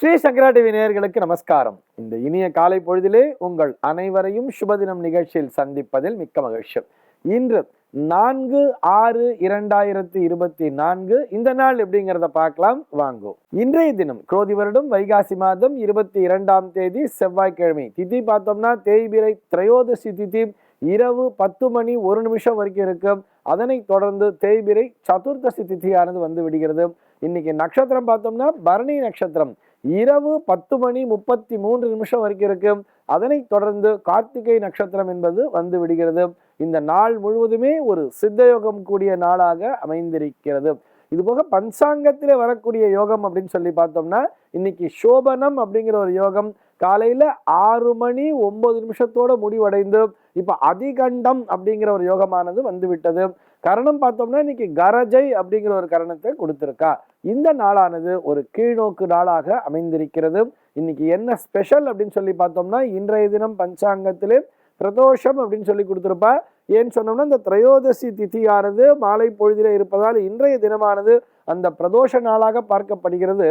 ஸ்ரீ சங்கரா TV நேயர்களுக்கு நமஸ்காரம். இந்த இனிய காலை பொழுதிலே உங்கள் அனைவரையும் சுபதினம் நிகழ்ச்சியில் சந்திப்பதில் மிக்க மகிழ்ச்சி. இன்று நான்கு ஆறு இரண்டாயிரத்தி இருபத்தி நான்கு இந்த நாள் எப்படிங்கிறத பார்க்கலாம். வாங்கோ. இன்றைய தினம் குரோதி வருடம் வைகாசி மாதம் இருபத்தி இரண்டாம் தேதி செவ்வாய்க்கிழமை. திதி பார்த்தோம்னா தேய்பிரை திரையோதசி திதி இரவு பத்து மணி ஒரு நிமிஷம் வரைக்கும் இருக்கும் அதனைத் தொடர்ந்து தேய்பிரை சதுர்தசி திதியானது வந்து விடுகிறது. இன்னைக்கு நட்சத்திரம் பார்த்தோம்னா பரணி நட்சத்திரம். இரவு பத்து மணி முப்பத்தி மூன்று நிமிஷம் வரைக்கும் இருக்கும். அதனைத் தொடர்ந்து கார்த்திகை நட்சத்திரம் என்பது வந்து விடுகிறது. இந்த நாள் முழுவதுமே ஒரு சித்தயோகம் கூடிய நாளாக அமைந்திருக்கிறது. இது போக பஞ்சாங்கத்திலே வரக்கூடிய யோகம் அப்படின்னு சொல்லி பார்த்தோம்னா இன்னைக்கு சோபனம் அப்படிங்கிற ஒரு யோகம் காலையில ஆறு மணி ஒன்பது நிமிஷத்தோட முடிவடைந்து இப்ப அதிகண்டம் அப்படிங்கிற ஒரு யோகமானது வந்து விட்டது. கரணம் பார்த்தோம்னா இன்னைக்கு கரஜை அப்படிங்கிற ஒரு கரணத்தை கொடுத்துருக்கா. இந்த நாளானது ஒரு கீழ்நோக்கு நாளாக அமைந்திருக்கிறது. இன்னைக்கு என்ன ஸ்பெஷல் அப்படின்னு சொல்லி பார்த்தோம்னா இன்றைய தினம் பஞ்சாங்கத்திலே பிரதோஷம் அப்படின்னு சொல்லி கொடுத்துருப்பா. ஏன்னு சொன்னோம்னா இந்த திரையோதசி திதியானது மாலை பொழுதில இருப்பதால் இன்றைய தினமானது அந்த பிரதோஷ நாளாக பார்க்கப்படுகிறது.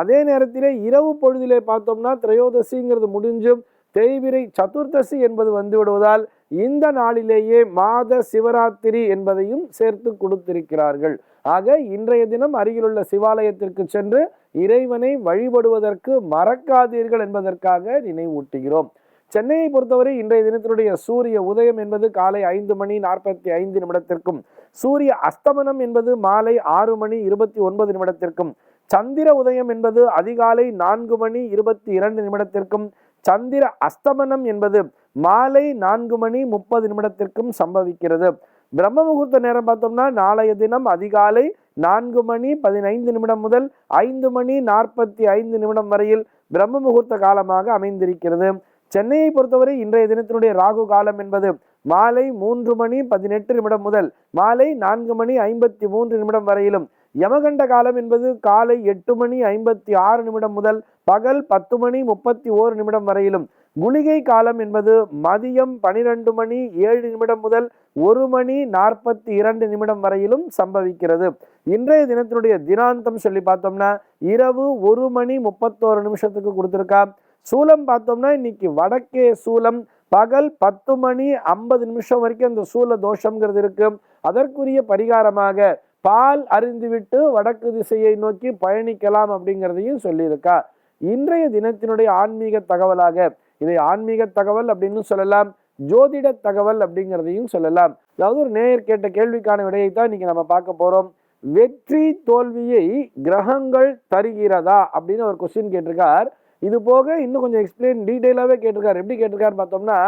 அதே நேரத்திலே இரவு பொழுதிலே பார்த்தோம்னா திரையோதசிங்கிறது முடிஞ்சும். தேய்பிரை சதுர்தசி என்பது வந்து விடுவதால் இந்த நாளிலேயே மாத சிவராத்திரி என்பதையும் சேர்த்து கொடுத்திருக்கிறார்கள். ஆக இன்றைய தினம் அருகிலுள்ள சிவாலயத்திற்கு சென்று இறைவனை வழிபடுவதற்கு மறக்காதீர்கள் என்பதற்காக நினைவூட்டுகிறோம். சென்னையை பொறுத்தவரை இன்றைய தினத்தினுடைய சூரிய உதயம் என்பது காலை ஐந்து மணி நாற்பத்தி ஐந்து நிமிடத்திற்கும் சூரிய அஸ்தமனம் என்பது மாலை ஆறு மணி இருபத்தி ஒன்பது நிமிடத்திற்கும் சந்திர உதயம் என்பது அதிகாலை நான்கு மணி இருபத்தி இரண்டு நிமிடத்திற்கும் சந்திர அஸ்தமனம் என்பது மாலை நான்கு மணி முப்பது நிமிடத்திற்கும் சம்பவிக்கிறது. பிரம்ம முகூர்த்த நேரம் பார்த்தோம்னா நாளைய தினம் அதிகாலை நான்கு மணி பதினைந்து நிமிடம் முதல் ஐந்து மணி நாற்பத்தி ஐந்து நிமிடம் வரையில் பிரம்ம முகூர்த்த காலமாக அமைந்திருக்கிறது. சென்னையை பொறுத்தவரை இன்றைய தினத்தினுடைய ராகு காலம் என்பது மாலை மூன்று மணி பதினெட்டு நிமிடம் முதல் மாலை நான்கு மணி ஐம்பத்தி மூன்று நிமிடம் வரையிலும் யமகண்ட காலம் என்பது காலை எட்டு மணி ஐம்பத்தி ஆறு நிமிடம் முதல் பகல் பத்து மணி முப்பத்தி ஓரு நிமிடம் வரையிலும். குளிகை காலம் என்பது மதியம் பனிரெண்டு மணி ஏழு நிமிடம் முதல் ஒரு மணி நாற்பத்தி இரண்டு நிமிடம் வரையிலும் சம்பவிக்கிறது. இன்றைய தினத்தினுடைய தினாந்தம் சொல்லி பார்த்தோம்னா இரவு ஒரு மணி முப்பத்தோரு நிமிஷத்துக்கு கொடுத்துருக்கா. சூலம் பார்த்தோம்னா இன்னைக்கு வடக்கே சூலம் பகல் பத்து மணி ஐம்பது நிமிஷம் வரைக்கும் அந்த சூல தோஷங்கிறது இருக்கு. அதற்குரிய பரிகாரமாக பால் அறிந்துவிட்டு வடக்கு திசையை நோக்கி பயணிக்கலாம் அப்படிங்கிறதையும் சொல்லியிருக்கா. இன்றைய தினத்தினுடைய ஆன்மீக தகவலாக இதை ஆன்மீக தகவல் அப்படின்னு சொல்லலாம் ஜோதிட தகவல் அப்படிங்கிறதையும் சொல்லலாம். அதாவது ஒரு நேயர் கேட்ட கேள்விக்கான விடையை தான் இன்னைக்கு நம்ம பார்க்க போறோம். வெற்றி தோல்வியை கிரகங்கள் தருகிறதா அப்படின்னு ஒரு கொஸ்டின் கேட்டிருக்கார். இது போக இன்னும் கொஞ்சம் எக்ஸ்பிளைன் டீட்டெயிலாகவே கேட்டிருக்காரு. எப்படி கேட்டிருக்காரு பார்த்தோம்னா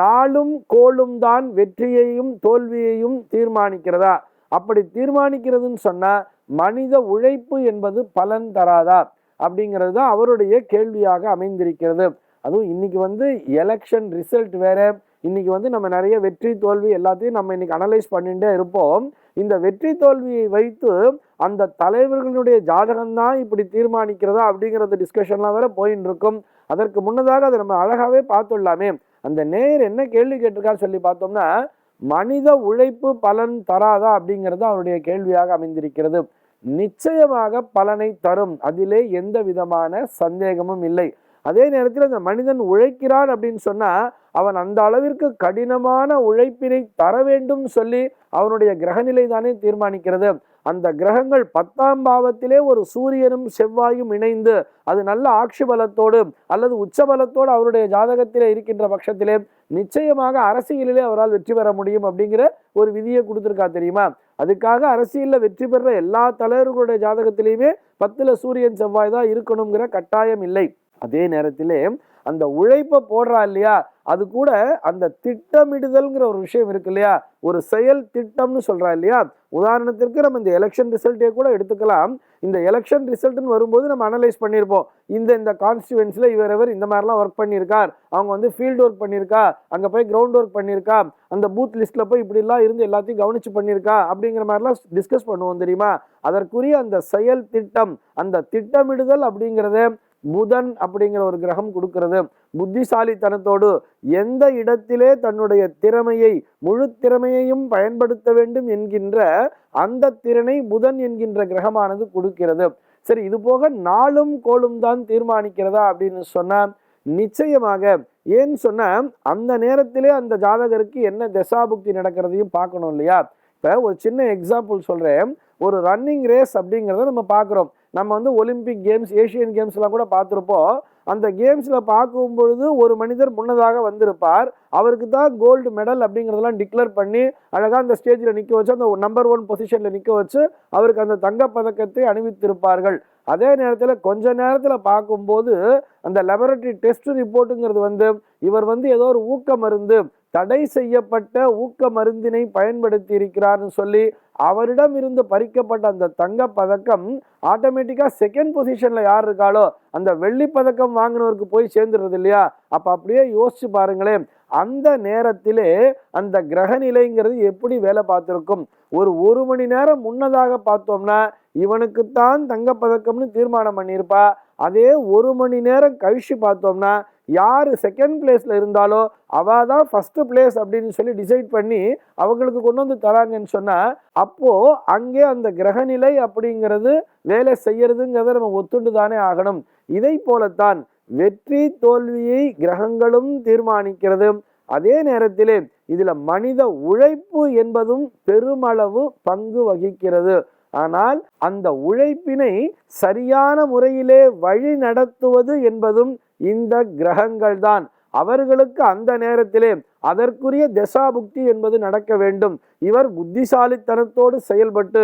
நாளும் கோளும் தான் வெற்றியையும் தோல்வியையும் தீர்மானிக்கிறதா? அப்படி தீர்மானிக்கிறதுன்னு சொன்னால் மனித உழைப்பு என்பது பலன் தராதா? அப்படிங்கிறது தான் அவருடைய கேள்வியாக அமைந்திருக்கிறது. அதுவும் இன்னைக்கு வந்து எலெக்ஷன் ரிசல்ட் வேற. இன்னைக்கு வந்து நம்ம நிறைய வெற்றி தோல்வி எல்லாத்தையும் நம்ம இன்னைக்கு அனலைஸ் பண்ணிகிட்டே இருப்போம். இந்த வெற்றி தோல்வியை வைத்து அந்த தலைவர்களுடைய ஜாதகம் தான் இப்படி தீர்மானிக்கிறதா அப்படிங்கிறது டிஸ்கஷன்லாம் வேற போயின்னு இருக்கும் அதற்கு முன்னதாக அதை நம்ம அழகாகவே பார்த்துடலாமே. அந்த நேயர் என்ன கேள்வி கேட்டிருக்கான்னு சொல்லி பார்த்தோம்னா மனித உழைப்பு பலன் தராதா அப்படிங்கிறது அவருடைய கேள்வியாக அமைந்திருக்கிறது. நிச்சயமாக பலனை தரும். அதிலே எந்த விதமான சந்தேகமும் இல்லை. அதே நேரத்தில் அந்த மனிதன் உழைக்கிறான் அப்படின்னு சொன்னால் அவன் அந்த அளவிற்கு கடினமான உழைப்பினை தர வேண்டும் சொல்லி அவனுடைய கிரகநிலை தானே தீர்மானிக்கிறது. அந்த கிரகங்கள் பத்தாம் பாவத்திலே ஒரு சூரியனும் செவ்வாயும் இணைந்து அது நல்ல ஆட்சி பலத்தோடு அல்லது உச்சபலத்தோடு அவருடைய ஜாதகத்திலே இருக்கின்ற பட்சத்திலே நிச்சயமாக அரசியலிலே அவரால் வெற்றி பெற முடியும் அப்படிங்கிற ஒரு விதியை கொடுத்துருக்கா தெரியுமா? அதுக்காக அரசியலில் வெற்றி பெற எல்லா தலைவர்களுடைய ஜாதகத்திலையுமே பத்தில் சூரியன் செவ்வாய் தான் இருக்கணுங்கிற கட்டாயம் இல்லை. அதே நேரத்திலே அந்த உழைப்பை போடுறா இல்லையா? அது கூட அந்த திட்டமிடுதல்ங்கிற ஒரு விஷயம் இருக்கு இல்லையா? ஒரு செயல் திட்டம்னு சொல்றா இல்லையா? உதாரணத்திற்கு நம்ம இந்த எலெக்ஷன் ரிசல்ட்டே கூட எடுத்துக்கலாம். இந்த எலெக்ஷன் ரிசல்ட்னு வரும்போது நம்ம அனலைஸ் பண்ணியிருப்போம். இந்த இந்த கான்ஸ்டுவன்ஸில் இவர் இவர் இந்த மாதிரிலாம் ஒர்க் பண்ணியிருக்கார். அவங்க வந்து ஃபீல்டு ஒர்க் பண்ணியிருக்கா. அங்கே போய் கிரவுண்ட் ஒர்க் பண்ணியிருக்கா. அந்த பூத் லிஸ்ட்டில் போய் இப்படிலாம் இருந்து எல்லாத்தையும் கவனித்து பண்ணியிருக்கா. அப்படிங்கிற மாதிரிலாம் டிஸ்கஸ் பண்ணுவோம் தெரியுமா? அதற்குரிய அந்த செயல் திட்டம் அந்த திட்டமிடுதல் அப்படிங்கிறத புதன் அப்படிங்கிற ஒரு கிரகம் கொடுக்கிறது. புத்திசாலித்தனத்தோடு எந்த இடத்திலே தன்னுடைய திறமையை முழு திறமையையும் பயன்படுத்த வேண்டும் என்கின்ற அந்த திறனை புதன் என்கின்ற கிரகமானது கொடுக்கிறது. சரி இது போக நாளும் கோளும் தான் தீர்மானிக்கிறதா அப்படின்னு சொன்னா நிச்சயமாக ஏன்னு சொன்ன அந்த நேரத்திலே அந்த ஜாதகருக்கு என்ன தசாபுக்தி நடக்கிறதையும் பார்க்கணும் இல்லையா? இப்போ ஒரு சின்ன எக்ஸாம்பிள் சொல்கிறேன் ஒரு ரன்னிங் ரேஸ் அப்படிங்கிறத நம்ம பார்க்குறோம். நம்ம வந்து ஒலிம்பிக் கேம்ஸ் ஏஷியன் கேம்ஸ்லாம் கூட பார்த்துருப்போம். அந்த கேம்ஸில் பார்க்கும் பொழுது ஒரு மனிதர் முன்னதாக வந்திருப்பார். அவருக்கு தான் கோல்டு மெடல் அப்படிங்கிறதெல்லாம் டிக்ளேர் பண்ணி அழகாக அந்த ஸ்டேஜில் நிற்க வச்சு அந்த நம்பர் ஒன் பொசிஷனில் நிற்க வச்சு அவருக்கு அந்த தங்கப்பதக்கத்தை அணிவித்திருப்பார்கள். அதே நேரத்தில் கொஞ்ச நேரத்தில் பார்க்கும்போது அந்த லெபரட்டரி டெஸ்ட் ரிப்போர்ட்டுங்கிறது வந்து இவர் வந்து ஏதோ ஒரு ஊக்க மருந்து தடை செய்யப்பட்ட ஊக்க மருந்தினை பயன்படுத்தி இருக்கிறார்னு சொல்லி அவரிடம் இருந்து பறிக்கப்பட்ட அந்த தங்க பதக்கம் ஆட்டோமேட்டிக்காக செகண்ட் பொசிஷனில் யார் இருக்காளோ அந்த வெள்ளி பதக்கம் வாங்கினவருக்கு போய் சேர்ந்துடுறது இல்லையா? அப்போ அப்படியே யோசிச்சு பாருங்களேன். அந்த நேரத்திலே அந்த கிரக நிலைங்கிறது எப்படி வேலை பார்த்துருக்கும்? ஒரு ஒரு மணி நேரம் முன்னதாக பார்த்தோம்னா இவனுக்குத்தான் தங்கப்பதக்கம்னு தீர்மானம் பண்ணியிருப்பா. அதே ஒரு மணி நேரம் கழிச்சு பார்த்தோம்னா யார் செகண்ட் பிளேஸில் இருந்தாலோ அவள் தான் ஃபஸ்ட்டு பிளேஸ் அப்படின்னு சொல்லி டிசைட் பண்ணி அவங்களுக்கு கொண்டு வந்து தராங்கன்னு சொன்னால் அப்போது அங்கே அந்த கிரகநிலை அப்படிங்கிறது வேலை செய்யறதுங்கிறத நம்ம ஒத்துண்டு தானே ஆகணும். இதை போலத்தான் வெற்றி தோல்வியை கிரகங்களும் தீர்மானிக்கிறது. அதே நேரத்திலே இதில் மனித உழைப்பு என்பதும் பெருமளவு பங்கு வகிக்கிறது. ஆனால் அந்த உழைப்பினை சரியான முறையிலே வழி நடத்துவது என்பதும் இந்த கிரகங்கள் தான் அவர்களுக்கு அந்த நேரத்திலே அதற்குரிய தசாபுக்தி என்பது நடக்க வேண்டும். இவர் புத்திசாலித்தனத்தோடு செயல்பட்டு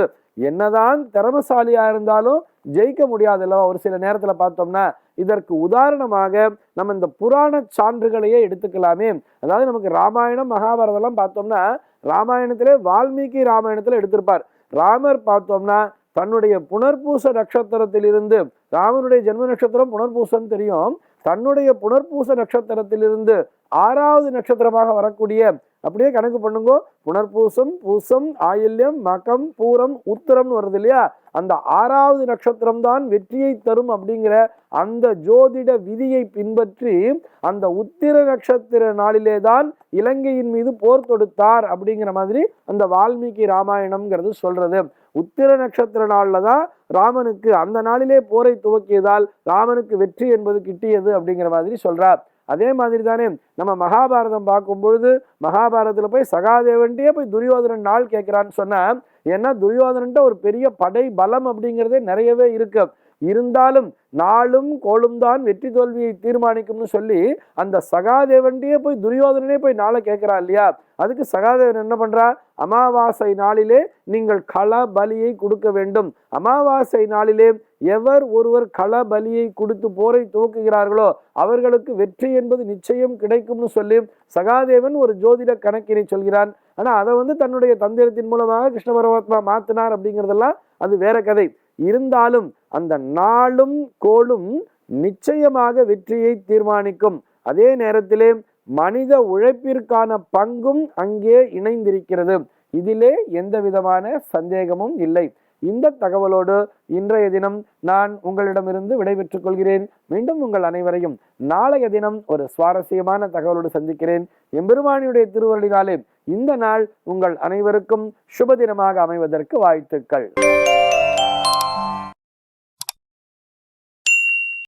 என்னதான் திறமசாலியா இருந்தாலும் ஜெயிக்க முடியாதுல்ல ஒரு சில நேரத்துல பார்த்தோம்னா இதற்கு உதாரணமாக நம்ம இந்த புராண சான்றுகளையே எடுத்துக்கலாமே. அதாவது நமக்கு ராமாயணம் மகாபாரதம்லாம் பார்த்தோம்னா ராமாயணத்திலே வால்மீகி ராமாயணத்துல எடுத்திருப்பார். ராமர் பார்த்தோம்னா தன்னுடைய புனர்பூச நட்சத்திரத்திலிருந்து ராமனுடைய ஜென்ம நட்சத்திரம் புனர்பூசம் தெரியும். தன்னுடைய புனர்பூச நட்சத்திரத்திலிருந்து ஆறாவது நட்சத்திரமாக வரக்கூடிய அப்படியே கணக்கு பண்ணுங்க. புனர்பூசம் பூசம் ஆயில்யம் மகம் பூரம் உத்திரம்னு வருது இல்லையா? அந்த ஆறாவது நட்சத்திரம் தான் வெற்றியை தரும் அப்படிங்கிற அந்த ஜோதிட விதியை பின்பற்றி அந்த உத்திர நட்சத்திர நாளிலே தான் இலங்கையின் மீது போர் தொடுத்தார் அப்படிங்கிற மாதிரி அந்த வால்மீகி ராமாயணம்ங்கிறது சொல்றது. உத்திர நட்சத்திர நாளில் தான் ராமனுக்கு அந்த நாளிலே போரை துவக்கியதால் ராமனுக்கு வெற்றி என்பது கிட்டியது அப்படிங்கிற மாதிரி சொல்கிறார் அதே மாதிரி தானே நம்ம மகாபாரதம் பார்க்கும் பொழுது மகாபாரதத்தில் போய் சகாதேவன்ட்டே போய் துரியோதனன் நாள் கேட்குறான்னு சொன்னால் ஏன்னா துரியோதனன்ட்ட ஒரு பெரிய படை பலம் அப்படிங்கிறதே நிறையவே இருக்குது இருந்தாலும் நாளும் கோளும் தான் வெற்றி தோல்வியை தீர்மானிக்கும்னு சொல்லி அந்த சகாதேவன்டையே போய் துரியோதனனே போய் நாளை கேட்குறா இல்லையா? அதுக்கு சகாதேவன் என்ன பண்ணுறா அமாவாசை நாளிலே நீங்கள் கள பலியை கொடுக்க வேண்டும். அமாவாசை நாளிலே எவர் ஒருவர் கள பலியை கொடுத்து போரை துவக்குகிறார்களோ அவர்களுக்கு வெற்றி என்பது நிச்சயம் கிடைக்கும்னு சொல்லி சகாதேவன் ஒரு ஜோதிட கணக்கினை சொல்கிறான். ஆனால் அதை வந்து தன்னுடைய தந்திரத்தின் மூலமாக கிருஷ்ண பரமாத்மா மாத்தினார் அப்படிங்கிறதெல்லாம் அது வேற கதை. இருந்தாலும் அந்த நாளும் கோளும் நிச்சயமாக வெற்றியை தீர்மானிக்கும். அதே நேரத்திலே மனித உழைப்பிற்கான பங்கும் அங்கே இணைந்திருக்கிறது. இதிலே எந்த விதமான சந்தேகமும் இல்லை. இந்த தகவலோடு இன்றைய தினம் நான் உங்களிடமிருந்து விடைபெற்றுக் கொள்கிறேன். மீண்டும் உங்கள் அனைவரையும் நாளைய தினம் ஒரு சுவாரஸ்யமான தகவலோடு சந்திக்கிறேன். எம்பெருமானியுடைய திருவருளினாலே இந்த நாள் உங்கள் அனைவருக்கும் சுப தினமாக அமைவதற்கு வாழ்த்துக்கள்.